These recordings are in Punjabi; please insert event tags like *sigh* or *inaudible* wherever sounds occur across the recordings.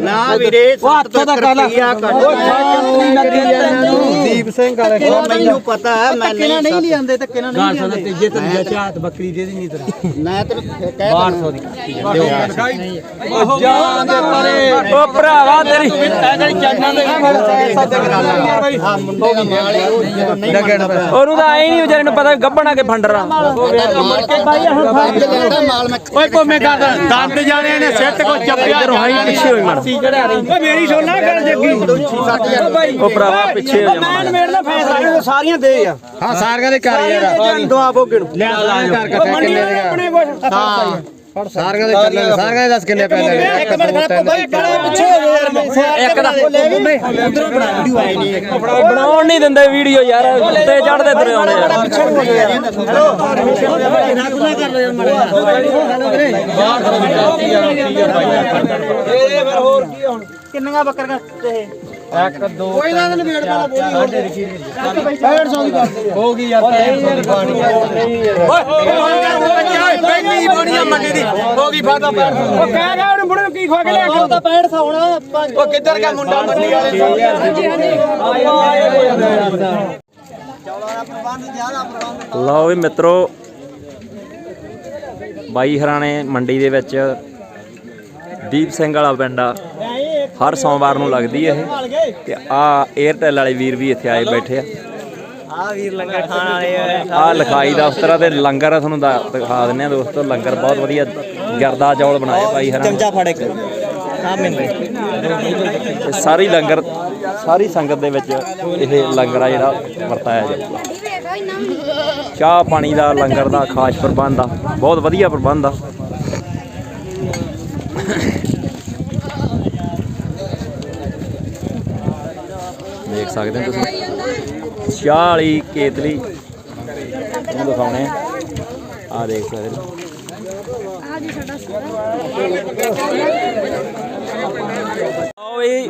ਨਾ ਵੀਰੇ ਸੱਤ ਤੋਂ ਰੁਪਈਆ ਕੱਟ ਦੀਪ ਸਿੰਘ ਵਾਲੇ ਉਹ ਮੈਨੂੰ ਪਤਾ ਹੈ ਮੈਂ ਨਹੀਂ ਨਹੀਂ ਲਿਆਂਦੇ ਧੱਕੇ ਨਾਲ ਨਹੀਂ ਲਿਆਂਦੇ ਤੀਜੇ ਤੀਜੇ ਚਾਹਤ ਬੱਕਰੀ ਦੇ ਦੀ ਨਹੀਂ ਤੇਰਾ। ਮੈਂ ਤੈਨੂੰ ਕਹਿ 1200 ਦੀ ਜਾਨ ਦੇ ਪਰੇ। ਉਹ ਭਰਾਵਾ ਤੇਰੀ ਹਾਂ ਮੁੰਡੇ ਦਾ ਮਾਲ ਹੈ ਉਹ ਨਹੀਂ ਮੰਨਦਾ ਉਹਨੂੰ ਤਾਂ ਐ ਨਹੀਂ ਵਿਚਾਰੇ ਨੂੰ ਪਤਾ ਗੱਬਣਾ ਕੇ ਫੰਡਰਾ। ਮਾਲ ਮੈਂ ਓਏ ਕੋਮੇ ਕਰ ਦੰਦ ਜਾਣੇ ਨੇ ਸਿੱਟ ਕੋ ਚੱਪਿਆ ਰੋਹਾਈ ਪਿੱਛੇ ਹੋਈ ਮੜ ਓਏ ਮੇਰੀ ਸੁਣਨਾ ਕਰ ਜੱਗੀ। ਉਹ ਭਰਾਵਾ ਪਿੱਛੇ ਹੋ ਜਾ ਮੇਰ ਦਾ ਫੈਸਲਾ ਸਾਰੀਆਂ ਦੇ ਆ। ਹਾਂ ਸਾਰਿਆਂ ਦੇ ਘਰ ਯਾਰ ਦਵਾ ਬੋਗੇ ਨੂੰ ਲੈ ਘਰ ਕੱਟੇ ਕਿੰਨੇ ਦੇ ਆਪਣੇ ਕੋਲ ਹਾਂ ਸਾਰਿਆਂ ਦੇ ਚੱਲਣ ਸਾਰਿਆਂ ਦੇ ਦੱਸ ਕਿੰਨੇ ਪੈਸੇ ਨੇ? ਇੱਕ ਦੋ ਤਿੰਨ ਪਿੱਛੇ ਹੋ ਯਾਰ ਇੱਕ ਦਾ। ਉਧਰੋਂ ਬਣਾ ਵੀਡੀਓ ਆਈ ਨਹੀਂ। ਬਣਾਉਣ ਨਹੀਂ ਦਿੰਦੇ ਵੀਡੀਓ ਯਾਰ ਉੱਤੇ ਚੜਦੇ ਤੁਰੇ ਆਉਣੇ ਯਾਰ। ਕਿੰਨੀਆਂ ਬੱਕਰੀਆਂ ਤੇ ਇੱਕ ਦੋ ਕੋਈ ਨਾ ਨਹੀਂ ਵੇੜ ਵਾਲਾ ਬੋਲੀ 150 ਦੀ ਕਰ ਹੋ ਗਈ ਯਾਰ 150 ਦੀ ਪਾਣੀ ਪਹਿਲੀ ਬੋੜੀਆਂ ਮੰਡੀ ਦੀ ਹੋ ਗਈ ਫਾਦਾ ਉਹ ਕਹਿ ਗਿਆ ਉਹਨੇ ਮੁੰਡੇ ਨੂੰ ਕੀ ਖਵਾ ਕੇ ਲਿਆ ਉਹ ਤਾਂ 65 ਹੋਣਾ। ਉਹ ਕਿੱਧਰ ਕਾ ਮੁੰਡਾ? ਮੰਡੀ ਵਾਲੇ ਹਾਂਜੀ ਲਓ ਵੀ ਮਿੱਤਰੋ ਬਾਈ ਹਰਾਣੇ ਮੰਡੀ ਦੇ ਵਿੱਚ ਦੀਪ ਸਿੰਘ ਵਾਲਾ ਪਿੰਡ ਆ। ਹਰ ਸੋਮਵਾਰ ਨੂੰ ਲੱਗਦੀ ਹੈ ਇਹ। ਤੇ ਆ 에ਅਰਟੈਲ ਵਾਲੇ ਵੀਰ ਵੀ ਇੱਥੇ ਆਏ ਬੈਠੇ ਆ। ਆ ਵੀਰ ਲੰਗਰ ਖਾਣ ਵਾਲੇ ਆ। ਲਿਖਾਈ ਦਫ਼ਤਰ ਤੇ ਲੰਗਰ ਆ ਤੁਹਾਨੂੰ ਦਿਖਾ ਦਿੰਨੇ ਆ ਦੋਸਤੋ। ਲੰਗਰ ਬਹੁਤ ਵਧੀਆ ਗਰਦਾ ਚੌਲ ਬਣਾਏ ਬਾਈ ਹਰਾਂ ਚਮਚਾ ਫੜ ਇੱਕ। ਆ ਤੇ ਸਾਰੀ ਲੰਗਰ ਸਾਰੀ ਸੰਗਤ ਦੇ ਵਿੱਚ ਇਹ ਲੰਗਰ ਆ ਜਿਹੜਾ ਵਰਤਾਇਆ ਜਾਂਦਾ। ਚਾਹ ਪਾਣੀ ਦਾ ਲੰਗਰ ਦਾ ਖਾਸ ਪ੍ਰਬੰਧ ਆ। ਬਹੁਤ ਵਧੀਆ ਪ੍ਰਬੰਧ ਆ। ਦੇਖ ਸਕਦੇ ਹੋ ਤੁਸੀਂ। ਚਾਹ ਵਾਲੀ ਕੇਤਲੀ। ਤੁਹਾਨੂੰ ਦਿਖਾਉਣੇ ਆ। ਆਹ ਦੇਖ ਸਕਦੇ ਹੋ। ਆਓ ਇਹ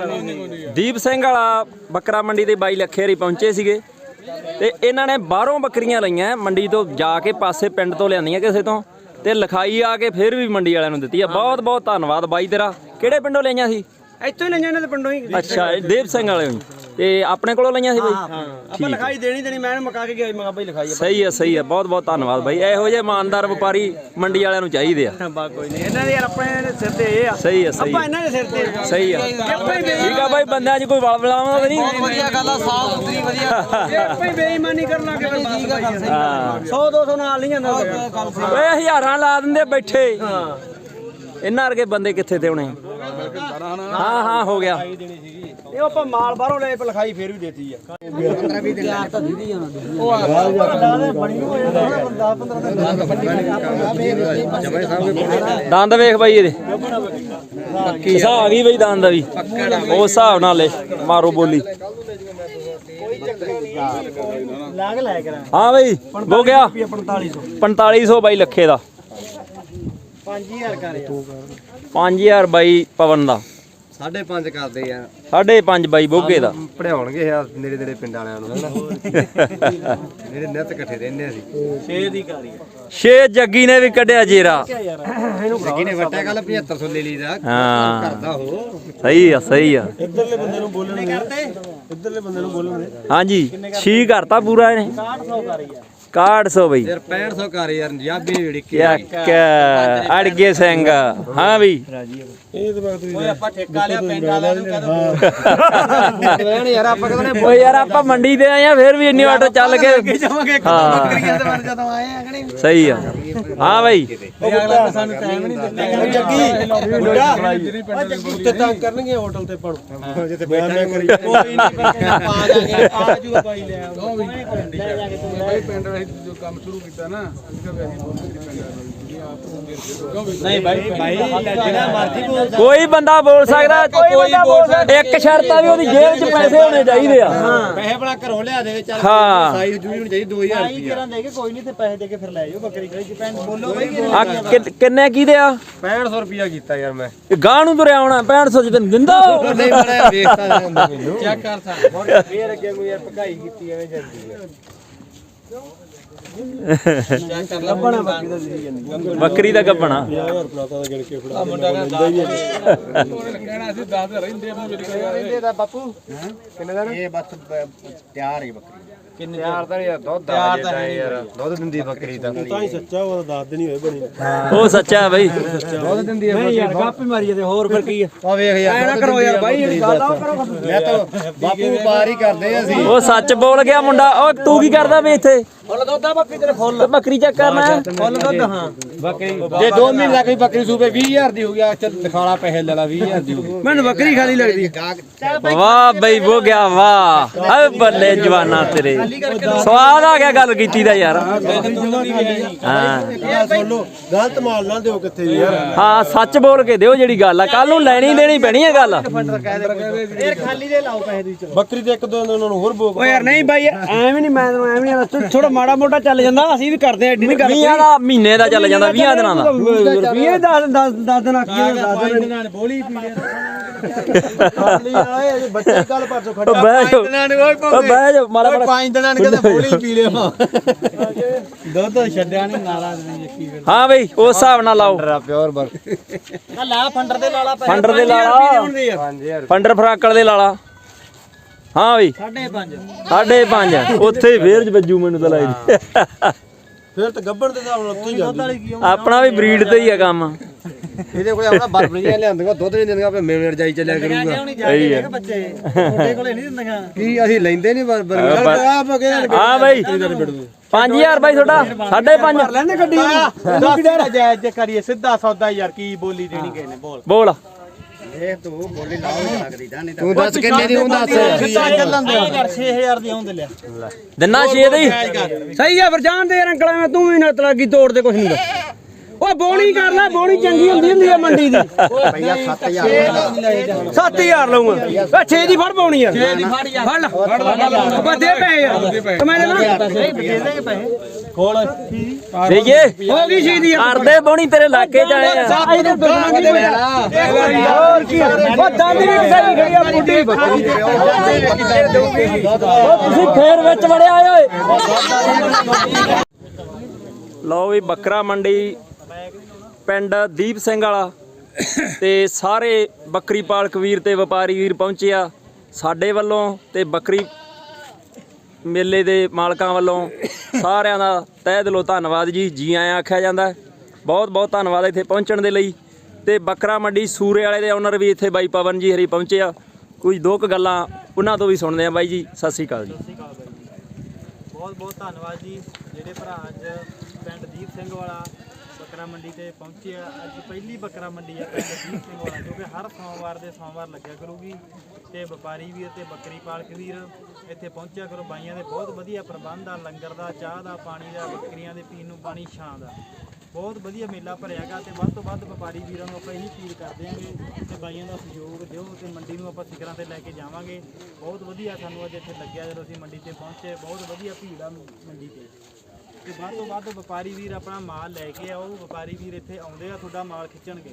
ਦੀਪ ਸਿੰਘ ਵਾਲਾ ਬੱਕਰਾ ਮੰਡੀ ਦੇ ਬਾਈ ਲੱਖੇਰੀ ਪਹੁੰਚੇ ਸੀਗੇ। ਤੇ ਇਹਨਾਂ ਨੇ ਬਾਹਰੋਂ ਬੱਕਰੀਆਂ ਲਈਆਂ, ਮੰਡੀ ਤੋਂ ਜਾ ਕੇ ਪਾਸੇ ਪਿੰਡ ਤੋਂ ਲਿਆਂਦੀਆਂ ਕਿਸੇ ਤੋਂ। ਤੇ ਲਿਖਾਈ ਆ ਕੇ ਫਿਰ ਵੀ ਮੰਡੀ ਵਾਲਿਆਂ ਨੂੰ ਦਿੱਤੀ ਆ। ਬਹੁਤ ਬਹੁਤ ਧੰਨਵਾਦ ਬਾਈ ਤੇਰਾ। ਕਿਹੜੇ ਪਿੰਡੋਂ ਲਈਆਂ ਸੀ? ਇੱਥੋਂ ਹੀ ਲਈਆਂ ਇਹਨਾਂ ਦੇ ਪਿੰਡੋਂ ਹੀ। ਅੱਛਾ ਇਹ ਦੇਵ ਸਿੰਘ ਵਾਲੇ ਹੋਈ ਤੇ ਆਪਣੇ ਕੋਲੋਂ ਲਈਆਂ ਸੀ ਬਾਈ? ਆਪਾਂ ਲਿਖਾਈ ਦੇਣੀ ਦੇਣੀ ਮੈਂ ਇਹਨੂੰ ਮੁਕਾ ਕੇ ਗਿਆ ਮੈਂ ਕਿਹਾ ਬਈ ਲਿਖਾਈ ਸਹੀ ਆ ਸਹੀ ਆ। ਬਹੁਤ ਬਹੁਤ ਧੰਨਵਾਦ ਬਾਈ। ਇਹੋ ਜਿਹੇ ਇਮਾਨਦਾਰ ਵਪਾਰੀ ਮੰਡੀ ਵਾਲਿਆਂ ਨੂੰ ਚਾਹੀਦੇ ਆ। ਬਾ ਕੋਈ ਨਹੀਂ। ਇਹਨਾਂ ਦੇ ਯਾਰ ਆਪਣੇ ਸਿਰ ਤੇ ਇਹ ਆ। ਸਹੀ ਆ ਸਹੀ ਆਪਾਂ ਇਹਨਾਂ ਦੇ ਸਿਰ ਤੇ। ਸਹੀ ਆ। ਠੀਕ ਆ ਬਾਈ ਬੰਦਿਆਂ 'ਚ ਕੋਈ ਵਲ ਵਲਾਵਾਂ ਤਾਂ ਨਹੀਂ? ਵਧੀਆ ਗੱਲ ਆ ਸਾਫ਼ ਸੁਥਰੀ ਵਧੀਆ। ਇਹ ਕੋਈ ਬੇਈਮਾਨੀ ਕਰਨ ਲੱਗੇ ਫਿਰ ਬਾਤ ਭਾਈ ਹਾਂ। 100 200 ਨਾਲ ਨਹੀਂ ਜਾਂਦਾ। ਓਏ ਹਜ਼ਾਰਾਂ ਲਾ ਦਿੰਦੇ ਬੈਠੇ। ਇਹਨਾਂ ਵਰਗੇ ਬੰਦੇ ਕਿੱਥੇ ਤੇ ਹੋਣੇ? ਹਾਂ ਹਾਂ ਹੋ ਗਿਆ। ਇਹ ਆਪਾਂ ਮਾਲ ਬਾਹਰੋਂ ਲੈ ਕੇ ਲਿਖਾਈ ਫੇਰ ਵੀ ਦੇਤੀ ਆ। ਦੰਦ ਵੇਖ ਬਾਈ ਇਹਦੇ। ਹਿਸਾਬ ਆ ਗਈ ਬਈ ਦੰਦ ਦਾ ਵੀ। ਉਸ ਹਿਸਾਬ ਨਾਲ ਲੈ ਮਾਰੋ ਬੋਲੀ। ਲਾਗ ਲੈ ਕਰਾਂ। ਹਾਂ ਬਈ ਹੋ ਗਿਆ। 4500 4500 ਬਾਈ ਲੱਖੇ ਦਾ। 5000 ਕਰ ਯਾਰ 5000 ਬਾਈ ਪਵਨ ਦਾ। ਸਾਢੇ ਪੰਜ ਕਰਦੇ ਯਾਰ ਸਾਢੇ ਪੰਜ ਬਾਈ ਬੋਗੇ ਦਾ। ਪੜਾਉਣਗੇ ਯਾਰ ਨੇੜੇ ਨੇੜੇ ਪਿੰਡ ਵਾਲਿਆਂ ਨੂੰ ਹਨਾ? ਨੇੜੇ ਨਿੱਤ ਇਕੱਠੇ ਰਹਿੰਦੇ ਅਸੀਂ। 6 ਦੀ ਕਰ ਯਾਰ ਛੇ ਜੱਗੀ ਨੇ ਵੀ ਕੱਢਿਆ ਜੇਰਾ। ਯਾਰ ਜੱਗੀ ਨੇ ਵਟਿਆ ਕੱਲ 7500 ਲੈ ਲਈਦਾ। ਹਾਂ। ਕਰਦਾ ਹੋ ਸਹੀ ਆ ਸਹੀ ਆ। ਇੱਧਰਲੇ ਬੰਦੇ ਨੂੰ ਬੋਲਣ ਦੇ। ਇੱਧਰਲੇ ਬੰਦੇ ਨੂੰ ਬੋਲਣ ਹਾਂਜੀ ਛੀ ਕਰਤਾ ਪੂਰਾ ਇਹਨੇ। 600 ਕਰ ਯਾਰ 6100 ਬਈ। ਯਾਰ 6500 ਕਰ ਯਾਰ ਪੰਜਾਬੀ ਜਿਹੜੀ ਕੀ ਅੜਗੇ ਸਿੰਘ। ਹਾਂ ਵੀ ਓਏ ਆਪਾਂ ਠੇਕਾ ਲਿਆ ਪਿੰਡ ਵਾਲਿਆਂ ਨੂੰ ਕਹਦੋ ਰਹਿਣ ਯਾਰ ਆਪਾਂ ਕਹਿੰਦੇ ਓਏ ਯਾਰ ਆਪਾਂ ਮੰਡੀ ਦੇ ਆਏ ਆ ਫਿਰ ਵੀ ਇੰਨੀ ਵਾਟ ਚੱਲ ਕੇ ਜਾਵਾਂਗੇ ਹਾਂ। ਬੱਕਰੀਆਂ ਦੇ ਮਰ ਜਦੋਂ ਆਏ ਆ ਕਿ ਨਹੀਂ ਸਹੀ ਆ। ਹਾਂ ਬਾਈ। ਅਗਲਾ ਸਾਨੂੰ ਟਾਈਮ ਨਹੀਂ ਦਿੱਤਾ ਜੱਗੀ ਬੁੱਢਾ ਉੱਤੇ ਤਾਂ ਕਰਨਗੇ ਹੋਟਲ ਤੇ ਪੜੋ ਜਿੱਥੇ ਬੈਠਾ ਕਰੀ। ਕੋਈ ਨਹੀਂ ਆ ਜਾਗੇ ਆ ਜੂਗਾ ਬਾਈ ਲੈ ਆਓ। ਲੈ ਜਾ ਕੇ ਤੂੰ ਲੈ। ਪਿੰਡ ਵਿੱਚ ਜੋ ਕੰਮ ਸ਼ੁਰੂ ਕੀਤਾ ਨਾ ਕਿਹਾ ਵੀ ਅਸੀਂ ਬਹੁਤ ਪਿੰਡ ਨਹੀਂ ਬਾਈ ਬਾਈ ਜਿਹੜਾ ਮਰਜ਼ੀ ਬੋਲ ਕੋਈ ਬੰਦਾ ਬੋਲ ਸਕਦਾ ਕੋਈ ਬੰਦਾ ਬੋਲ ਸਕਦਾ। ਇੱਕ ਸ਼ਰਤ ਆ ਵੀ ਉਹਦੀ ਜੇਬ 'ਚ ਪੈਸੇ ਹੋਣੇ ਚਾਹੀਦੇ ਆ। ਪੈਸੇ ਬਣਾ ਘਰੋਂ ਲਿਆ ਦੇ ਚੱਲ ਹਾਂ। ਸਾਈਜ਼ ਜੂਈ ਹੋਣੀ ਚਾਹੀਦੀ 2000 ਆਈ ਕਿਰਾਂ ਦੇ ਕੇ ਕੋਈ ਨਹੀਂ ਤੇ ਪੈਸੇ ਦੇ ਕੇ ਫਿਰ ਲੈ ਜਾਓ ਬੱਕਰੀ ਖੜੀ ਪਿੰਡ ਬੋਲੋ ਬਾਈ ਆ ਕਿ- ਕਿੰਨੇ ਕੀਦੇ ਆ? 6500 ਰੁਪਿਆ ਕੀਤਾ ਯਾਰ ਮੈਂ। ਗਾਂ ਨੂੰ ਤੁਰਿਆ ਆਉਣਾ 6500 ਚ ਤੈਨੂੰ ਦਿੰਦਾ ਉਹ? ਨਹੀਂ ਬੜਾ ਵੇਖਦਾ ਜਾਂਦਾ ਮੈਨੂੰ। ਚੈੱਕ ਕਰ ਸਾ ਫੇਰ ਅੱਗੇ ਕੋਈ ਯਾਰ ਪਕਾਈ ਕੀਤੀ ਐਵੇਂ ਜਾਂਦੀ ਹੈ ਲੱਭਣਾ ਬਾਕੀ ਦਾ ਦੇ ਜਾਂਦੀ ਬੱਕਰੀ ਦਾ ਗੱਬਣਾ। ਉਹਨੇ ਕਹਿਣਾ ਸੀ 10 ਰਹਿੰਦੇ ਆ ਮੇਰੇ ਕੋਲ ਇਹਦੇ ਦਾ ਬਾਪੂ ਕਿੰਨੇ ਦਾ ਇਹ ਬਸ ਤਿਆਰ ਹੀ ਬੱਕਰੀ। ਕਿੰਨੇ ਤਿਆਰ ਤਾਂ ਯਾਰ ਦੁੱਧ ਤਿਆਰ ਤਾਂ ਯਾਰ। ਦੁੱਧ ਦਿੰਦੀ ਬੱਕਰੀ ਤਾਂ। ਤਾਂ ਹੀ ਸੱਚਾ ਉਹ ਦੱਸ ਦੇਣੀ ਹੋਏ ਬਣੀ। ਉਹ ਸੱਚਾ ਹੈ ਬਈ। ਦੁੱਧ ਦਿੰਦੀ ਨਹੀਂ ਯਾਰ ਗੱਪ ਹੀ ਮਾਰੀ ਜਾਂਦੇ ਹੋਰ ਫਿਰ ਕੀ ਆ? ਆ ਵੇਖ ਯਾਰ ਐ ਨਾ ਕਰੋ ਯਾਰ ਬਾਈ ਜਿਹੜੀ ਗੱਲ ਆ ਉਹ ਕਰੋ। ਮੈਂ ਤਾਂ ਬਾਪੂ ਵਪਾਰ ਹੀ ਕਰਦੇ ਆ ਅਸੀਂ। ਉਹ ਸੱਚ ਬੋਲ ਗਿਆ ਮੁੰਡਾ। ਓ ਤੂੰ ਕੀ ਕਰਦਾ ਵੇ ਇੱਥੇ? ਫੁੱਲ ਦੁੱਧ ਆ ਬੱਕਰੀ ਤੇਰੇ ਫੁੱਲ। ਬੱਕਰੀ ਚੈੱਕ ਕਰਨਾ ਹੈ? ਫੁੱਲ ਦੁੱਧ ਹਾਂ। ਜੇ 2 ਮਹੀਨੇ ਦਾ ਕੋਈ ਬੱਕਰੀ ਸੂਪੇ 20000 ਦੀ ਹੋ ਗਿਆ ਚੱਲ ਦਿਖਾਲਾ ਪੈਸੇ ਲੈ ਲਾ 20000 ਦੀ ਹੋ ਗਈ। ਮੈਨੂੰ ਬੱਕਰੀ ਖਾਲੀ ਲੱਗਦੀ ਵਾਹ ਬਈ ਉਹ ਗਿਆ ਵਾਹ। ਬੱਲੇ ਜਵਾਨਾ ਤੇਰੇ। ਸਵਾਦ ਆ ਗਿਆ ਗੱਲ ਕੀਤੀ ਦਾ ਯਾਰ। ਹਾਂ ਗਲਤ ਮਾਲ ਨਾ ਦਿਓ ਕਿੱਥੇ ਯਾਰ। ਹਾਂ ਸੱਚ ਬੋਲ ਕੇ ਦਿਓ ਜਿਹੜੀ ਗੱਲ ਆ। ਕੱਲ ਨੂੰ ਲੈਣੀ ਦੇਣੀ ਪੈਣੀ ਹੈ ਗੱਲ। ਬੱਕਰੀ ਤੇ ਇੱਕ ਦੋ ਦਿਨ ਉਹਨਾਂ ਨੂੰ ਹੋਰ ਬੋਕ ਓ ਯਾਰ ਨਹੀਂ ਬਾਈ ਐਵੇਂ ਨਹੀਂ ਮੈਂ ਤੈਨੂੰ ਐਵੇਂ ਨਹੀਂ ਥੋੜਾ ਮਾੜਾ ਮੋਟਾ ਚੱਲ ਜਾਂਦਾ ਅਸੀਂ ਵੀ ਕਰਦੇ ਆ ਐਡੀ ਨਹੀਂ ਵੀਹਾਂ ਦਾ ਮਹੀਨੇ ਦਾ ਚੱਲ ਜਾਂਦਾ 20 ਦਿਨਾਂ ਦਾ। ਰੁਪਏ 10 10 10 ਦਿਨ ਆਖੀ 10 ਦਿਨ। ਬੋਲੀ ਪੀ ਖਾਲੀ ਆਏ ਬੱਚੇ ਕੱਲ ਪਰਸੋਂ ਓ ਬਹਿ ਜਾ ਓ ਬਹਿ ਜਾ ਮਾੜਾ ਮਾੜਾ ਪੰਜ ਦਿਨਾਂ ਨੇ ਕਿਤੇ ਬੋਲੀ ਪੀ ਲਿਆ ਦੁੱਧ ਛੱਡਿਆ ਨਹੀਂ ਨਾਰਾ ਨਹੀਂ ਯਕੀ ਹਾਂ ਬਈ ਉਸ ਹਿਸਾਬ ਨਾਲ ਲਾਓ। ਰਾ ਪਿਓਰ ਬਰ। ਲਾ ਫੰਡਰ ਦੇ ਲਾਲਾ ਫੰਡਰ ਦੇ ਲਾਲਾ। 5000 ਫੰਡਰ ਫਰਾਕਲ ਦੇ ਲਾਲਾ। ਹਾਂ ਬਈ। 5.5 ਸਾਢੇ ਪੰਜ। ਉੱਥੇ ਹੀ ਫੇਰ ਵੱਜੂ ਮੈਨੂੰ ਤਾਂ ਲੱਗਦੀ। ਫਿਰ ਤਾਂ ਗੱਬੜ ਦੇ ਹਿਸਾਬ ਨਾਲ ਉੱਥੇ ਹੀ ਜਾਂਦੀ। ਆਪਣਾ ਵੀ ਬਰੀਡ ਤੇ ਹੀ ਆ ਕੰਮ। ਇਹਦੇ ਕੋਲੇ ਆਪਣਾ ਬਰਬਰੀਆਂ ਲਿਆਂਦੀਆਂ ਦੁੱਧ ਨਹੀਂ ਦਿੰਦੀਆਂ ਆਪੇ ਮੇਵਣੇ ਰਜਾਈ ਚੱਲਿਆ ਕਰੂਗਾ। ਸਹੀ ਹੈ ਬੱਚੇ ਤੁਹਾਡੇ ਕੋਲੇ ਨਹੀਂ ਦਿੰਦੀਆਂ। ਕੀ ਅਸੀਂ ਲੈਂਦੇ ਨਹੀਂ ਬਰਬਰੀ ਆਪ ਅਗੇ ਹਾਂ ਬਈ। 5000 ਬਾਈ ਤੁਹਾਡਾ ਸਾਢੇ ਪੰਜ। ਲੈਣੇ ਗੱਡੀ। ਨੂੰ ਕਿਹੜਾ ਜਾਇਜ਼ ਜੇ ਕਰੀਏ ਸਿੱਧਾ ਸੌਦਾ ਯਾਰ ਕੀ ਬੋਲੀ ਦੇਣੀ ਕਿਸੇ ਨੇ ਬੋਲ। ਬੋਲ। ਇਹ ਤੂੰ ਬੋਲੀ ਲਾਉ ਲੱਗਦੀ ਜਾਨੀ ਤੂੰ ਦੱਸ ਕਿੰਨੇ ਦੀ ਹੁੰਦਾ ਸਿੱਧਾ ਚੱਲਣ ਦੇ ਯਾਰ 6000 ਦੀ ਆਉਂਦੇ ਲਿਆ। ਦਿਨਾ ਛੇ ਦੇ ਹੀ। ਸਹੀ ਆ ਫਿਰ ਜਾਣ ਦੇ ਯਾਰ ਅੰਕਲਾਂ ਮੈਂ ਤੂੰ ਵੀ ਨੱਤ ਲੱਗੀ ਤੋੜ ਦੇ ਕੁਛ ਨਹੀਂ ਦਾ ਓਏ ਬੋਣੀ ਕਰ ਲੈ ਬੋਣੀ ਚੰਗੀ ਹੁੰਦੀ ਹੁੰਦੀ ਆ ਮੰਡੀ ਦੀ। ਭਈਆ 7000 7000 ਲਊਂਗਾ। ਓ 6 ਦੀ ਫੜ ਪਾਉਣੀ ਯਾਰ 6 ਦੀ ਫੜ ਯਾਰ। ਫੜ ਲੈ। ਫੜ ਲੈ ਬਸ ਦੇ ਪੈਸੇ ਯਾਰ। ਤੇ ਮੈਂ ਦੇਣਾ ਦੇ ਦੇਗੇ ਪੈਸੇ ਖੋਲ ਦੇਈਏ। ਹੋ ਗਈ ਛੇ ਦੀ ਕਰਦੇ ਬੋਣੀ ਤੇਰੇ ਇਲਾਕੇ ਚ ਆਏ ਆ ਆਈ ਤੇ। ਦੁਕਾਨ ਕਿਤੇ ਹੋਰ ਕੀ ਆ? ਉਹ ਦਾਦੀ ਵੀ ਕਸਾਈ ਖੜੀ ਆ ਬੁੱਢੀ। ਉਹ ਤੁਸੀਂ ਫੇਰ ਵਿੱਚ ਵੜਿਆ ਆਏ ਓਏ ਲਓ ਵੀ ਬੱਕਰਾ ਮੰਡੀ। ਪਿੰਡ ਦੀਪ ਸਿੰਘ ਵਾਲਾ ਤੇ ਸਾਰੇ ਬੱਕਰੀ ਪਾਲਕ ਵੀਰ ਤੇ ਵਪਾਰੀ ਵੀਰ ਪਹੁੰਚੇ ਆ ਸਾਡੇ ਵੱਲੋਂ ਤੇ ਬੱਕਰੀ ਮੇਲੇ ਦੇ ਮਾਲਕਾਂ ਵੱਲੋਂ ਸਾਰਿਆਂ ਦਾ ਤਹਿ ਦਿਲੋਂ ਧੰਨਵਾਦ ਜੀ ਜੀ ਆਇਆਂ ਆਖਿਆ ਜਾਂਦਾ। ਬਹੁਤ ਬਹੁਤ ਧੰਨਵਾਦ ਇੱਥੇ ਪਹੁੰਚਣ ਦੇ ਲਈ। ਤੇ ਬੱਕਰਾ ਮੰਡੀ ਸੂਰੇ ਵਾਲੇ ਦੇ ਓਨਰ ਵੀ ਇੱਥੇ ਬਾਈ ਪਵਨ ਜੀ ਹਰੀ ਪਹੁੰਚੇ ਆ। ਕੁਝ ਦੋ ਕੁ ਗੱਲਾਂ ਉਹਨਾਂ ਤੋਂ ਵੀ ਸੁਣਦੇ ਆ ਬਾਈ ਜੀ, ਸਤਿ ਸ੍ਰੀ ਅਕਾਲ ਜੀ। ਬਹੁਤ ਬਹੁਤ ਧੰਨਵਾਦ ਜੀ। ਜਿਹੜੇ ਭਰਾ ਅੱਜ ਪਿੰਡ ਦੀਪ ਸਿੰਘ ਵਾਲਾ ਬੱਕਰਾ ਮੰਡੀ ਤੇ ਪਹੁੰਚੇ ਆ। ਅੱਜ ਪਹਿਲੀ ਬੱਕਰਾ ਮੰਡੀ ਆ ਪਿੰਡ ਦੀਪ ਸਿੰਘ ਵਾਲਾ, ਜੋ ਹਰ ਸੋਮਵਾਰ ਦੇ ਸੋਮਵਾਰ ਲੱਗਿਆ ਕਰੂਗੀ। ਤੇ ਵਪਾਰੀ ਵੀਰ ਤੇ ਬੱਕਰੀ ਪਾਲਕ ਵੀਰ ਇੱਥੇ ਪਹੁੰਚਿਆ ਕਰੋ। ਬਾਈਆਂ ਦੇ ਬਹੁਤ ਵਧੀਆ ਪ੍ਰਬੰਧ ਆ, ਲੰਗਰ ਦਾ, ਚਾਹ ਦਾ, ਪਾਣੀ ਦਾ, ਬੱਕਰੀਆਂ ਦੇ ਪੀਣ ਨੂੰ ਪਾਣੀ ਛਾਂ ਦਾ। ਬਹੁਤ ਵਧੀਆ ਮੇਲਾ ਭਰਿਆਗਾ ਤੇ ਵੱਧ ਤੋਂ ਵੱਧ ਵਪਾਰੀ ਵੀਰਾਂ ਨੂੰ ਆਪਾਂ ਇਹੀ ਅਪੀਲ ਕਰਦੇ ਆਂਗੇ ਤੇ ਬਾਈਆਂ ਦਾ ਸਹਿਯੋਗ ਦਿਓ ਤੇ ਮੰਡੀ ਨੂੰ ਆਪਾਂ ਸਿਖਰਾਂ ਤੇ ਲੈ ਕੇ ਜਾਵਾਂਗੇ। ਬਹੁਤ ਵਧੀਆ ਸਾਨੂੰ ਅੱਜ ਇੱਥੇ ਲੱਗਿਆ ਜਦੋਂ ਅਸੀਂ ਮੰਡੀ ਤੇ ਪਹੁੰਚੇ। ਬਹੁਤ ਵਧੀਆ ਭੀੜ ਆ ਮੰਡੀ ਤੇ। ਤੇ ਵੱਧ ਤੋਂ ਵੱਧ ਵਪਾਰੀ ਵੀਰ ਆਪਣਾ ਮਾਲ ਲੈ ਕੇ ਆਓ ਵਪਾਰੀ ਵੀਰ ਇੱਥੇ ਆਉਂਦੇ ਆ ਤੁਹਾਡਾ ਮਾਲ ਖਿੱਚਣਗੇ।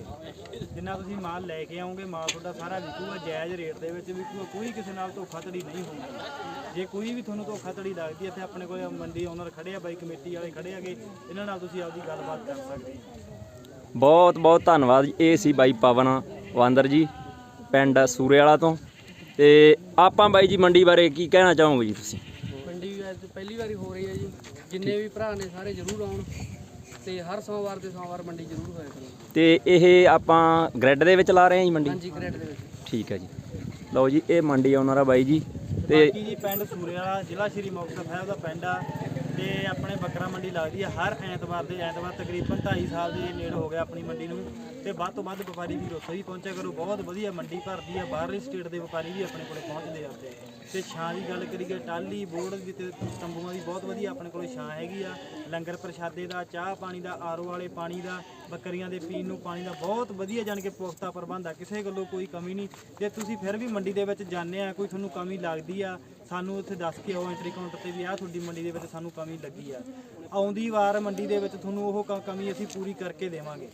ਜਿੰਨਾ ਤੁਸੀਂ ਮਾਲ ਲੈ ਕੇ ਆਓਗੇ ਮਾਲ ਤੁਹਾਡਾ ਸਾਰਾ ਵਿਕੂਗਾ ਜਾਇਜ਼ ਰੇਟ ਦੇ ਵਿੱਚ ਵਿਕੂਗਾ ਕੋਈ ਕਿਸੇ ਨਾਲ ਧੋਖਾਧੜੀ ਨਹੀਂ ਹੋਊਗੀ। ਜੇ ਕੋਈ ਵੀ ਤੁਹਾਨੂੰ ਧੋਖਾਧੜੀ ਲੱਗਦੀ ਹੈ ਤੇ ਆਪਣੇ ਕੋਲ ਮੰਡੀ ਓਨਰ ਖੜੇ ਆ ਬਾਈ ਕਮੇਟੀ ਵਾਲੇ ਖੜੇ ਆਗੇ ਇਹਨਾਂ ਨਾਲ ਤੁਸੀਂ ਆਪਦੀ ਗੱਲਬਾਤ ਕਰ ਸਕਦੇ ਹੋ। ਬਹੁਤ ਬਹੁਤ ਧੰਨਵਾਦ ਜੀ। ਇਹ ਸੀ ਬਾਈ ਪਵਨ ਵਾਂਦਰ ਜੀ ਪਿੰਡ ਸੂਰੇ ਵਾਲਾ ਤੋਂ। ਤੇ ਆਪਾਂ ਬਾਈ ਜੀ ਮੰਡੀ ਬਾਰੇ ਕੀ ਕਹਿਣਾ ਚਾਹੋਗੇ ਜੀ ਤੁਸੀਂ? ਮੰਡੀ ਅੱਜ ਪਹਿਲੀ ਵਾਰੀ ਹੋ ਰਹੀ ਹੈ ਜੀ। ਜਿੰਨੇ ਵੀ ਭਰਾ ਨੇ ਸਾਰੇ ਜ਼ਰੂਰ ਆਉਣ ਤੇ ਹਰ ਸੋਮਵਾਰ ਦੇ ਸੋਮਵਾਰ ਮੰਡੀ ਜ਼ਰੂਰ ਹੋਇਆ ਕਰੋ। ਤੇ ਇਹ ਆਪਾਂ ਗ੍ਰਿਡ ਦੇ ਵਿੱਚ ਲਾ ਰਹੇ ਹਾਂ ਜੀ ਮੰਡੀ? ਹਾਂਜੀ ਗ੍ਰੇਡ ਦੇ ਵਿੱਚ। ਠੀਕ ਹੈ ਜੀ। ਲਓ ਜੀ ਇਹ ਮੰਡੀ ਆਉਣਾ ਬਾਈ ਜੀ। ਤੇ ਬਾਕੀ ਜੀ ਪਿੰਡ ਸੂਰੇ ਵਾਲਾ ਜ਼ਿਲ੍ਹਾ ਸ਼੍ਰੀ ਮੁਕਤਸਰ ਸਾਹਿਬ ਦਾ ਪਿੰਡ ਆ। ਤੇ ਆਪਣੇ ਬੱਕਰਾ ਮੰਡੀ ਲੱਗਦੀ ਆ, ਹਰ ਐਤਵਾਰ ਦੇ ਐਤਵਾਰ ਤਕਰੀਬਨ 2.5 ਸਾਲ ਦੇ ਨੇੜੇ ਹੋ ਗਿਆ ਆਪਣੀ ਮੰਡੀ ਨੂੰ ਤੇ ਵੱਧ ਤੋਂ ਵੱਧ ਵਪਾਰੀ ਵੀਰ ਉੱਥੇ ਵੀ ਪਹੁੰਚਿਆ ਕਰੋ, ਬਹੁਤ ਵਧੀਆ ਮੰਡੀ ਭਰਦੀ ਆ, ਬਾਹਰਲੀ ਸਟੇਟ ਦੇ ਵਪਾਰੀ ਵੀ ਆਪਣੇ ਕੋਲੇ ਪਹੁੰਚਦੇ ਆ ਉੱਥੇ। ਤੇ ਛਾਂ ਦੀ ਗੱਲ ਕਰੀਏ ਟਾਲੀ ਬੋਰਡ ਦੀ ਤੇ ਤੰਬੂਆਂ ਦੀ ਬਹੁਤ ਵਧੀਆ ਆਪਣੇ ਕੋਲੇ ਛਾਂ ਹੈਗੀ ਆ। ਲੰਗਰ ਪ੍ਰਸ਼ਾਦੇ ਦਾ, ਚਾਹ ਪਾਣੀ ਦਾ, ਆਰੋ ਵਾਲੇ ਪਾਣੀ ਦਾ, ਬੱਕਰੀਆਂ ਦੇ ਪੀਣ ਨੂੰ ਪਾਣੀ ਦਾ ਬਹੁਤ ਵਧੀਆ ਜਾਣ ਕੇ ਪੁਖਤਾ ਪ੍ਰਬੰਧ ਆ, ਕਿਸੇ ਗੱਲੋਂ ਕੋਈ ਕਮੀ ਨਹੀਂ। ਜੇ ਤੁਸੀਂ ਫਿਰ ਵੀ ਮੰਡੀ ਦੇ ਵਿੱਚ ਜਾਂਦੇ ਆ, ਕੋਈ ਤੁਹਾਨੂੰ ਕਮੀ ਲੱਗਦੀ ਆ ਸਾਨੂੰ ਉੱਥੇ ਦੱਸ ਕੇ ਆਓ ਐਂਟਰੀ ਕਾਊਂਟਰ ਤੇ ਵੀ ਆਹ ਤੁਹਾਡੀ ਮੰਡੀ ਦੇ ਵਿੱਚ ਸਾਨੂੰ ਕਮੀ ਲੱਗੀ ਆ। ਆਉਂਦੀ ਵਾਰ ਮੰਡੀ ਦੇ ਵਿੱਚ ਤੁਹਾਨੂੰ ਉਹ ਕ- ਕਮੀ ਅਸੀਂ ਪੂਰੀ ਕਰਕੇ ਦੇਵਾਂਗੇ।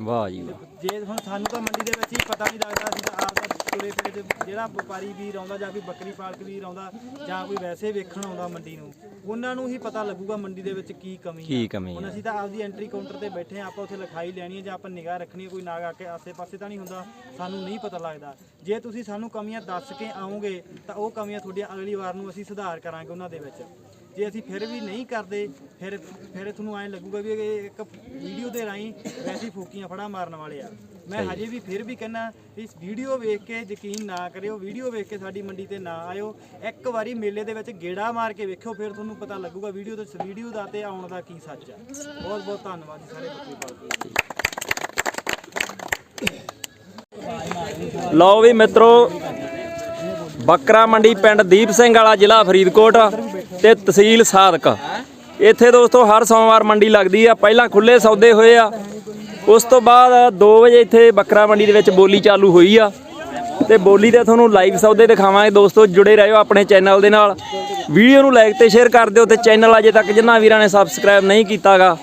ਵਾਹ ਜੀ ਵਾਹ। ਜੇ ਹੁਣ ਸਾਨੂੰ ਤਾਂ ਮੰਡੀ ਦੇ ਵਿੱਚ ਹੀ ਪਤਾ ਨਹੀਂ ਲੱਗਦਾ ਅਸੀਂ ਤਾਂ ਆਪ ਦਾ ਤੁਰੇ ਫਿਰੇ ਤੇ ਜਿਹੜਾ ਵਪਾਰੀ ਵੀਰ ਆਉਂਦਾ ਜਾਂ ਕੋਈ ਬੱਕਰੀ ਪਾਲਕ ਵੀਰ ਆਉਂਦਾ ਜਾਂ ਕੋਈ ਵੈਸੇ ਵੇਖਣ ਆਉਂਦਾ ਮੰਡੀ ਨੂੰ ਉਹਨਾਂ ਨੂੰ ਹੀ ਪਤਾ ਲੱਗੂਗਾ ਮੰਡੀ ਦੇ ਵਿੱਚ ਕੀ ਕਮੀ ਹੈ ਕੀ ਕਮੀ ਹੁਣ ਅਸੀਂ ਤਾਂ ਆਪਦੀ ਐਂਟਰੀ ਕਾਊਂਟਰ ਤੇ ਬੈਠੇ ਆ ਆਪਾਂ ਉੱਥੇ ਲਿਖਾਈ ਲੈਣੀ ਹੈ ਜਾਂ ਆਪਾਂ ਨਿਗਾਹ ਰੱਖਣੀ ਹੈ ਕੋਈ ਨਾਗ ਆ ਕੇ ਆਸੇ-ਪਾਸੇ ਤਾਂ ਨਹੀਂ ਹੁੰਦਾ ਸਾਨੂੰ ਨਹੀਂ ਪਤਾ ਲੱਗਦਾ। ਜੇ ਤੁਸੀਂ ਸਾਨੂੰ ਕਮੀਆਂ ਦੱਸ ਕੇ ਆਓਗੇ ਤਾਂ ਉਹ ਕਮੀਆਂ ਤੁਹਾਡੀਆਂ ਅਗਲੀ ਵਾਰ ਨੂੰ ਅਸੀਂ ਸੁਧਾਰ ਕਰਾਂਗੇ ਉਹਨਾਂ ਦੇ ਵਿੱਚ। ਜੇ ਅਸੀਂ ਫਿਰ ਵੀ ਨਹੀਂ ਕਰਦੇ ਫਿਰ ਫਿਰ ਤੁਹਾਨੂੰ ਐਂ ਲੱਗੂਗਾ ਵੀ ਇਹ ਇੱਕ ਵੀਡੀਓ ਦੇ ਰਾਹੀਂ ਵੈਸੀ ਫੂਕੀਆਂ ਫੜਾ ਮਾਰਨ ਵਾਲੇ ਆ। ਮੈਂ ਹਜੇ ਵੀ ਫਿਰ ਵੀ ਕਹਿੰਦਾ ਵੀ ਇਸ ਵੀਡੀਓ ਵੇਖ ਕੇ ਯਕੀਨ ਨਾ ਕਰਿਓ ਵੀਡੀਓ ਵੇਖ ਕੇ ਸਾਡੀ ਮੰਡੀ ਤੇ ਨਾ ਆਇਓ। ਇੱਕ ਵਾਰੀ ਮੇਲੇ ਦੇ ਵਿੱਚ ਗੇੜਾ ਮਾਰ ਕੇ ਵੇਖਿਓ ਫਿਰ ਤੁਹਾਨੂੰ ਪਤਾ ਲੱਗੂਗਾ ਵੀਡੀਓ ਤੋਂ ਵੀਡੀਓ ਦਾ ਤੇ ਆਉਣ ਦਾ ਕੀ ਸੱਚ ਆ। ਬਹੁਤ ਬਹੁਤ ਧੰਨਵਾਦ ਜੀ ਸਾਰੇ ਪਾਲਕ ਲਓ ਵੀ ਮਿੱਤਰੋ ਬੱਕਰਾ ਮੰਡੀ ਪਿੰਡ ਦੀਪ ਸਿੰਘ ਵਾਲਾ ਜ਼ਿਲ੍ਹਾ ਫਰੀਦਕੋਟ ਤੇ ਤਹਿਸੀਲ ਸਾਦਕ। ਇੱਥੇ ਦੋਸਤੋ ਹਰ ਸੋਮਵਾਰ ਮੰਡੀ ਲੱਗਦੀ ਆ। ਪਹਿਲਾਂ ਖੁੱਲੇ ਸੌਦੇ ਹੋਏ ਆ। ਉਸ ਤੋਂ ਬਾਅਦ 2 ਵਜੇ ਇੱਥੇ ਬੱਕਰਾ ਮੰਡੀ ਦੇ ਵਿੱਚ ਬੋਲੀ ਚਾਲੂ ਹੋਈ ਆ। ਤੇ ਬੋਲੀ ਦੇ ਤੁਹਾਨੂੰ ਲਾਈਵ ਸੌਦੇ ਦਿਖਾਵਾਂਗੇ ਦੋਸਤੋ। ਜੁੜੇ ਰਹੋ ਆਪਣੇ ਚੈਨਲ ਦੇ ਨਾਲ। ਵੀਡੀਓ ਨੂੰ ਲਾਈਕ ਤੇ ਸ਼ੇਅਰ ਕਰ ਦਿਓ ਤੇ ਚੈਨਲ ਅਜੇ ਤੱਕ ਜਿੰਨਾ ਵੀਰਾਂ ਨੇ ਸਬਸਕ੍ਰਾਈਬ ਨਹੀਂ ਕੀਤਾਗਾ,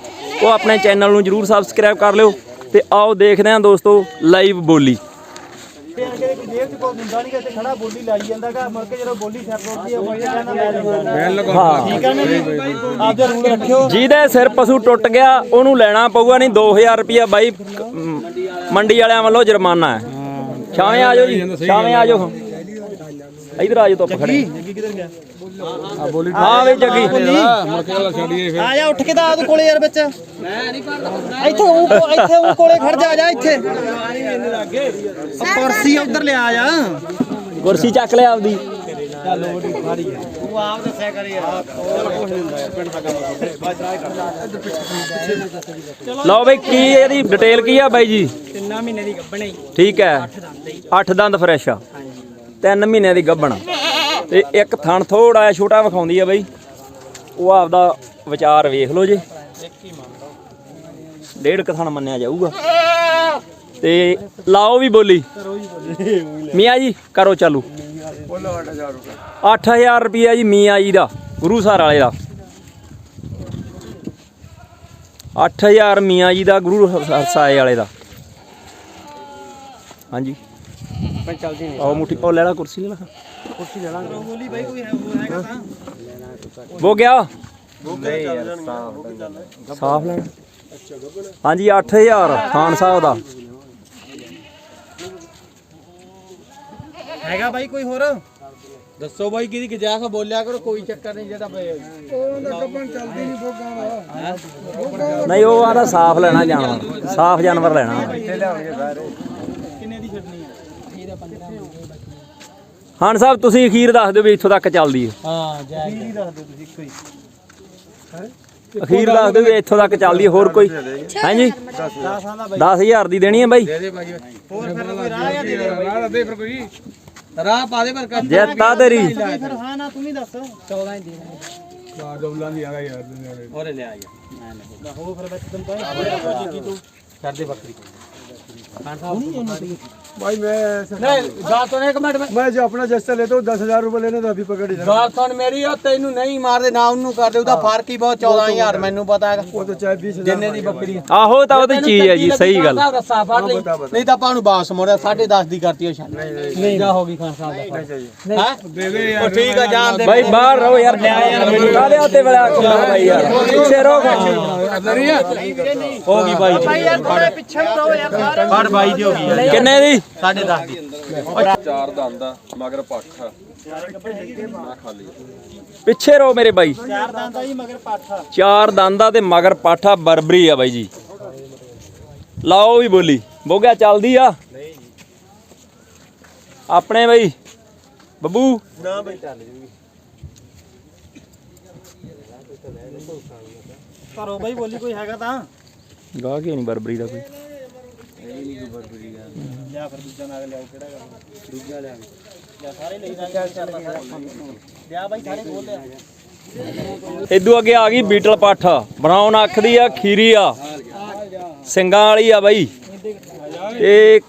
ਉਹ ਆਪਣੇ ਚੈਨਲ ਨੂੰ ਜਰੂਰ ਸਬਸਕ੍ਰਾਈਬ ਕਰ ਲਿਓ। ਤੇ ਆਓ ਦੇਖਦੇ ਹਾਂ ਦੋਸਤੋ ਲਾਈਵ ਬੋਲੀ। ਤੇ ਅੱਗੇ ਕੋਈ ਜੇਬ ਚ ਕੋਈ ਦਿੰਦਾ ਨਹੀਂ ਕਿ ਖੜਾ ਬੋਲੀ ਲਾਈ ਜਾਂਦਾਗਾ ਮੁੜ ਕੇ ਜਦੋਂ ਬੋਲੀ ਸਿਰ ਰੋਕਦੀ ਆ ਉਹ ਕਹਿੰਦਾ ਲੈ ਜਾਂਦਾ ਹਾਂ। ਠੀਕ ਹੈ ਨਾ ਜੀ? ਆਪਦੇ ਰੂਲ ਰੱਖਿਓ। ਜਿਹਦੇ ਸਿਰ ਪਸ਼ੂ ਟੁੱਟ ਗਿਆ ਉਹਨੂੰ ਲੈਣਾ ਪਊਗਾ ਨਹੀਂ 2000 ਰੁਪਿਆ ਬਾਈ ਮੰਡੀ ਵਾਲਿਆਂ ਵੱਲੋਂ ਜੁਰਮਾਨਾ ਹੈ। ਛਾਵੇਂ ਆ ਜਾਓ ਜੀ ਛਾਵੇਂ ਆ ਜਾਓ। ਇਧਰ ਆ ਜਾਓ ਧੁੱਪ ਖੜੇ। ਕਿੱਧਰ ਗਿਆ ਹਾਂ ਵੀ ਜੱਗੀ। ਆ ਜਾ ਉੱਠ ਕੇ ਤਾਂ ਆ ਤੂੰ ਕੋਲੇ ਯਾਰ ਬੱਚਾ ਮੈਂ ਨਹੀਂ ਕਰਦਾ ਇੱਥੇ ਉਹ ਇੱਥੇ ਉਹ ਕੋਲੇ ਖੜ ਜਾ ਆ ਜਾ ਇੱਥੇ। ਆ ਕੁਰਸੀ ਉਧਰ ਲਿਆ ਜਾ ਕੁਰਸੀ ਚੱਕ ਲਿਆ ਆਪਦੀ। ਤੂੰ ਆਪ ਦੱਸਿਆ ਕਰ ਯਾਰ। ਲਓ ਬਈ ਕੀ ਇਹਦੀ ਡਿਟੇਲ ਕੀ ਆ ਬਾਈ ਜੀ? ਤਿੰਨਾਂ ਮਹੀਨੇ ਦੀ ਗੱਬਣੇ ਠੀਕ ਹੈ। 8 ਦੰਦ ਫਰੈਸ਼ ਆ। 3 ਮਹੀਨਿਆਂ ਦੀ ਗੱਭਣ। ਤੇ ਇੱਕ ਥਣ ਥੋੜਾ ਜਿਹਾ ਛੋਟਾ ਵਿਖਾਉਂਦੀ ਆ ਬਈ। ਉਹ ਆਪਦਾ ਵਿਚਾਰ ਵੇਖ ਲਓ ਜੇ। ਡੇਢ ਕੁ ਮੰਨਿਆ ਜਾਊਗਾ। ਤੇ ਲਾਓ ਵੀ ਬੋਲੀ। ਮੀਆਂ ਜੀ, ਕਰੋ ਚਾਲੂ। 8000 ਰੁਪਿਆ ਜੀ ਮੀਆਂ ਜੀ ਦਾ, ਗੁਰੂ ਸਰ ਵਾਲੇ ਦਾ। 8000 ਮੀਆਂ ਜੀ ਦਾ, ਗੁਰੂ ਸਾਏ ਵਾਲੇ ਦਾ। ਹਾਂਜੀ। ਮੈਂ ਚੱਲਦੀ ਨਹੀਂ ਆਓ ਮੁੱਠੀ, ਉਹ ਲੈ ਲਾ ਕੁਰਸੀ ਲੈ ਲਾ। ਕੁਰਸੀ ਲੈ ਲਾਂਗੇ। ਬੋਲੀ ਬਾਈ ਕੋਈ ਹੈ ਉਹ ਹੈਗਾ ਤਾਂ। ਹੋ ਗਿਆ? ਸਾਫ਼ ਲੈਣਾ। ਹਾਂਜੀ 8000 ਖਾਨ ਸਾਹਿਬ ਦਾ। ਹੈਗਾ ਬਾਈ ਕੋਈ ਹੋਰ? ਦੱਸੋ ਬਾਈ ਕਿਹਦੀ ਗਜਾਕ ਬੋਲਿਆ ਕਰੋ ਕੋਈ ਚੱਕਰ ਨਹੀਂ ਜਿਹੜਾ ਬਈ ਨਹੀਂ ਉਹ ਆਦਾ ਸਾਫ਼ ਲੈਣਾ ਜਾਨਵਰ। ਸਾਫ਼ ਜਾਨਵਰ ਲੈਣਾ ਦੀ ਛੱਡਣੀ ਹੈ ਖਾਨ ਸਾਹਿਬ ਤੁਸੀਂ ਅਖੀਰ ਦੱਸ ਦਿਓ ਵੀ ਇੱਥੋਂ ਤੱਕ ਚੱਲਦੀ ਹੈ। ਹਾਂ ਜੈ ਕੀ। ਦੱਸ ਦਿਓ ਤੁਸੀਂ ਇੱਕੋ ਹੀ। ਅਖੀਰ ਦੱਸ ਦਿਓ ਵੀ ਇੱਥੋਂ ਤੱਕ ਚੱਲਦੀ ਹੈ ਹੋਰ ਕੋਈ। ਹਾਂਜੀ 10 ਦਾ ਬਾਈ 10000 ਦੀ ਦੇਣੀ ਹੈ ਬਾਈ। ਹੋਰ ਫਿਰ ਕੋਈ ਰਾਹ ਜਾਂ ਦੇ ਦੇ ਬਾਈ? ਰਾਹ ਦੇ ਫਿਰ ਕੋਈ। ਰਾਹ ਪਾ ਦੇ ਪਰ ਕਰ ਜੈਤਾ ਤੇਰੀ। ਫਿਰ ਹਾਂ ਨਾ ਤੂੰ ਵੀ ਦੱਸ। 14 ਹੀ। ਦੇ ਚਾਰ ਜੌਲਾਂ ਦੀ ਆ ਗਿਆ ਯਾਰ ਔਰੇ ਲਿਆ ਯਾਰ ਹੋ ਫਿਰ ਵਿੱਚ ਤੈਨੂੰ ਤਾਂ ਤੂੰ ਕਰਦੇ ਬੱਕਰੀ। ਭਾਈ ਮੈਂ नहीं गाल तो एक मिनट में मैं जो अपना जस्ता लेता हूँ दस हजार रुपए लेने तो अभी पकड़ ही देना गाल सुन मेरी और तेनू नहीं मार दे ना उन्नू कर दे ਉਹਦਾ ਫਰਕ ਹੀ ਬਹੁਤ 14000 ਮੈਨੂੰ ਪਤਾ ਹੈਗਾ वो तो चाहे बीस हजार ਜਿੰਨੇ ਦੀ ਬੱਕਰੀ ਆਹੋ ਤਾਂ ਉਹਦੀ ਚੀਜ਼ ਹੈ ਜੀ ਸਹੀ ਗੱਲ ਰੱਸਾ ਫੜ ਲਈ ਨਹੀਂ ਤਾਂ ਆਪਾਂ ਨੂੰ ਬਾਸ ਮੋੜਿਆ 10.5 ਦੀ ਕਰਤੀ ਉਹ ਛੱਡ ਨਹੀਂ ਜਾ ਹੋ ਗਈ ਖਾਨ ਸਾਹਿਬ ਦਾ ਹੈ दे दे ਉਹ ਠੀਕ ਆ ਜਾਣ ਦੇ ਬਾਈ ਬਾਹਰ ਰਹੋ ਯਾਰ ਨਿਆ ਯਾਰ ਮੈਨੂੰ ਕਾਹਦੇ ਉੱਤੇ ਬੜਾ ਖੁੱਲਾ ਬਾਈ ਯਾਰ ਪਿੱਛੇ ਰਹੋ ਹੋ ਗਈ ਬਾਈ ਭਾਈ ਯਾਰ ਥੋੜੇ ਪਿੱਛੇ ਨੂੰ ਰਹੋ ਯਾਰ ਸਾਰੇ ਫੜ ਬਾਈ ਦੀ ਹੋ ਗਈ ਕਿੰਨੇ ਦੀ? 10.5 ਦੀ। ਪਿੱਛੇ ਰਹੋ ਮੇਰੇ ਬਾਈ। ਚਾਰ ਦੰਦਾਂ ਜੀ ਮਗਰ ਪਾਠਾ ਚਾਰ ਦੰਦਾਂ ਤੇ ਮਗਰ ਪਾਠਾ ਬਰਬਰੀ ਆ ਬਾਈ ਜੀ। ਲਾਓ ਵੀ ਬੋਲੀ। ਬੋਗਿਆ ਚੱਲਦੀ ਆ। ਆਪਣੇ ਬਾਈ। ਬੱਬੂ। ਕਰੋ ਬਾਈ ਬੋਲੀ ਕੋਈ ਹੈਗਾ ਤਾਂ। ਗਾ ਕੇ ਨਹੀਂ ਬਰਬਰੀ ਦਾ ਕੋਈ? ਲਿਆ ਫਿਰ ਦੂਜਾ ਨਾਗ ਲਿਆਓ ਕਿਹੜਾ ਗਾ ਦੂਜਾ ਲਿਆ ਲਿਆ ਸਾਰੇ ਲਈ ਜਾਣਗੇ ਲਿਆ ਬਾਈ ਸਾਰੇ ਖੋਲ ਲਿਆ। ਇਦੋਂ ਅੱਗੇ ਆ ਗਈ ਬੀਟਲ ਪੱਠ। ਬਰਾਉਨ ਅੱਖ ਦੀ ਆ ਖੀਰੀ ਆ। ਸਿੰਗਾਂ ਵਾਲੀ ਆ ਬਾਈ। ਇਹ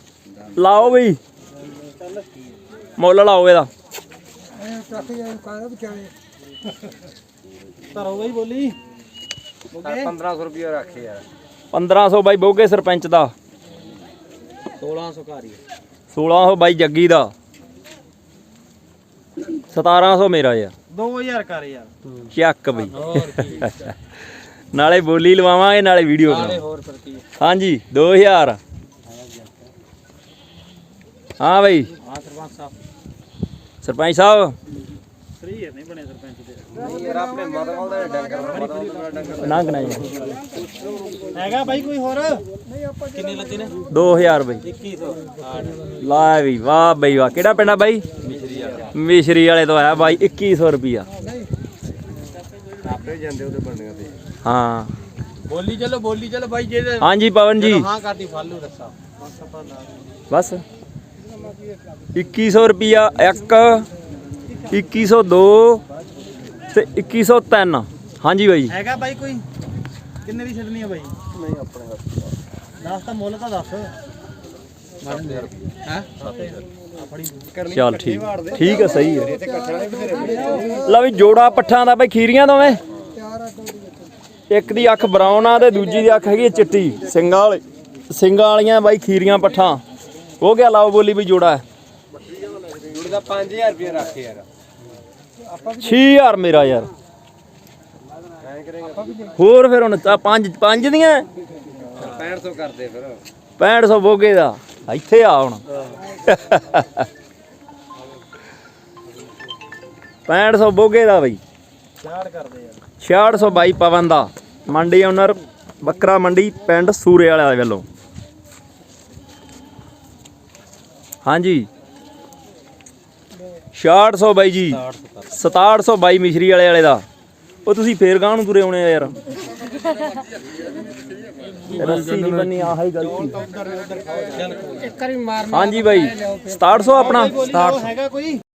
ਲਾਓ ਬਈ। ਮੁੱਲ ਲਾਓ ਇਹਦਾ। ਕਰੋ ਬਾਈ ਬੋਲੀ। 1500 ਰੁਪਏ ਰੱਖੇ ਯਾਰ। 1500 ਬਾਈ ਬੋਗੇ ਸਰਪੰਚ ਦਾ। 1600 ਘਰ ਹੀ 1600 ਬਾਈ ਜੱਗੀ ਦਾ। 1700 ਮੇਰਾ ਯਾਰ। 2000 ਕਰ ਯਾਰ। ਚੱਕ ਬਈ। *laughs* ਨਾਲੇ ਬੋਲੀ ਲਵਾਵਾਂਗੇ ਨਾਲੇ ਵੀਡੀਓ ਬਣਾਵਾਂਗੇ। ਹੋਰ ਫਿਰ ਕੀ ਹਾਂਜੀ 2000 ਹਾਂ ਬਈ। ਹਾਂ ਸਰਪੰਚ ਸਾਹਿਬ। ਸਰਪੰਚ ਸਾਹਿਬ। ਸਹੀ ਹੈ ਨਹੀਂ ਬਣੇ ਸਰਪੰਚ ਦੇ। ਯਾਰ ਆਪਣੇ ਮਦਵਾਲ ਦਾ ਡੰਗਰ ਮਦਵਾਲ ਦਾ ਡੰਗਰ ਨੰਗ ਨਾ ਜੀ ਹੈਗਾ ਬਾਈ ਕੋਈ ਹੋਰ? ਕਿੰਨੇ ਲੱਗੇ ਨੇ? 2000 ਬਈ। 2100 ਲਾ ਵੀ ਵਾਹ ਬਈ ਵਾਹ। ਕਿਹੜਾ ਪਿੰਡ ਆ ਬਾਈ? ਮਿਸ਼ਰੀ ਵਾਲੇ। ਤੋਂ ਆਇਆ ਬਾਈ 2100 ਰੁਪਿਆ ਆਪੇ ਜਾਂਦੇ ਉਹਦੇ ਬੰਡੀਆਂ ਤੇ। ਹਾਂ। ਬੋਲੀ ਚਲੋ ਬੋਲੀ ਚਲੋ ਬਾਈ ਜਿਹਦੇ ਹਾਂਜੀ ਪਵਨ ਜੀ। ਹਾਂ ਕਰਦੀ ਫਾਲੂ ਦੱਸਾ ਬਸ। 2100 ਰੁਪਿਆ ਇੱਕ 2102 ਤੇ 2103 ਹਾਂਜੀ ਬਾਈ। ਹੈਗਾ ਬਾਈ ਕੋਈ? ਕਿੰਨੇ ਦੀ ਛੱਡਣੀ ਹੈ ਬਾਈ? ਨਹੀਂ ਆਪਣੇ ਹੱਥ ਦੱਸ ਤਾਂ ਮੁੱਲ ਤਾਂ ਦੱਸ। ਚੱਲ ਠੀਕ। ਠੀਕ ਹੈ ਸਹੀ ਹੈ ਲਾ ਵੀ ਜੋੜਾ ਪੱਠਾਂ ਦਾ ਬਈ ਖੀਰੀਆਂ ਦੋਵੇਂ? ਇੱਕ ਦੀ ਅੱਖ ਬਰਾਊਨ ਆ ਤੇ ਦੂਜੀ ਦੀ ਅੱਖ ਹੈਗੀ ਚਿੱਟੀ। ਸਿੰਘਾਂ ਵਾਲੀ ਸਿੰਘਾਂ ਵਾਲੀਆਂ ਬਾਈ ਖੀਰੀਆਂ ਪੱਠਾਂ। ਹੋ ਗਿਆ ਲਾਓ ਬੋਲੀ ਵੀ ਜੋੜਾ। ਜੁੜ ਦਾ 5000 ਰੁਪਏ ਰੱਖ ਯਾਰ। 6000 ਮੇਰਾ ਯਾਰ। ਹੋਰ ਫਿਰ ਹੁਣ ਤਾਂ ਪੰਜ ਪੰਜ ਦੀਆਂ? 6500 ਕਰਦੇ ਫਿਰ 6500 ਬੋਗੇ ਦਾ। ਇੱਥੇ ਆ ਹੁਣ। 6500 ਬੋਗੇ ਦਾ ਬਈ। ਚਾੜ ਕਰਦੇ ਯਾਰ 6600 ਬਾਈ ਪਵਨ ਦਾ। ਮੰਡੀ ਓਨਰ ਬੱਕਰਾ ਮੰਡੀ, ਪਿੰਡ ਸੂਰੇ ਵਾਲੇ ਦੇ ਵੱਲੋਂ। ਹਾਂਜੀ। 6600 ਬਾਈ ਜੀ। 6700 ਬਾਈ ਮਿਸ਼ਰੀ ਵਾਲੇ ਵਾਲੇ ਦਾ। ਉਹ ਤੁਸੀਂ ਫੇਰ ਗਾਂ ਨੂੰ ਤੁਰੇ ਆਉਣੇ ਆ ਯਾਰ। ਰੱਸੀ ਨਹੀਂ ਬੰਨੀ ਆਹ ਹੀ ਗਲਤੀ ਇੱਕ ਵਾਰੀ ਮਾਰਨਾ ਹਾਂਜੀ ਬਾਈ 6700 ਆਪਣਾ। ਬੋਲੀ ਲਓ, ਹੈਗਾ ਕੋਈ?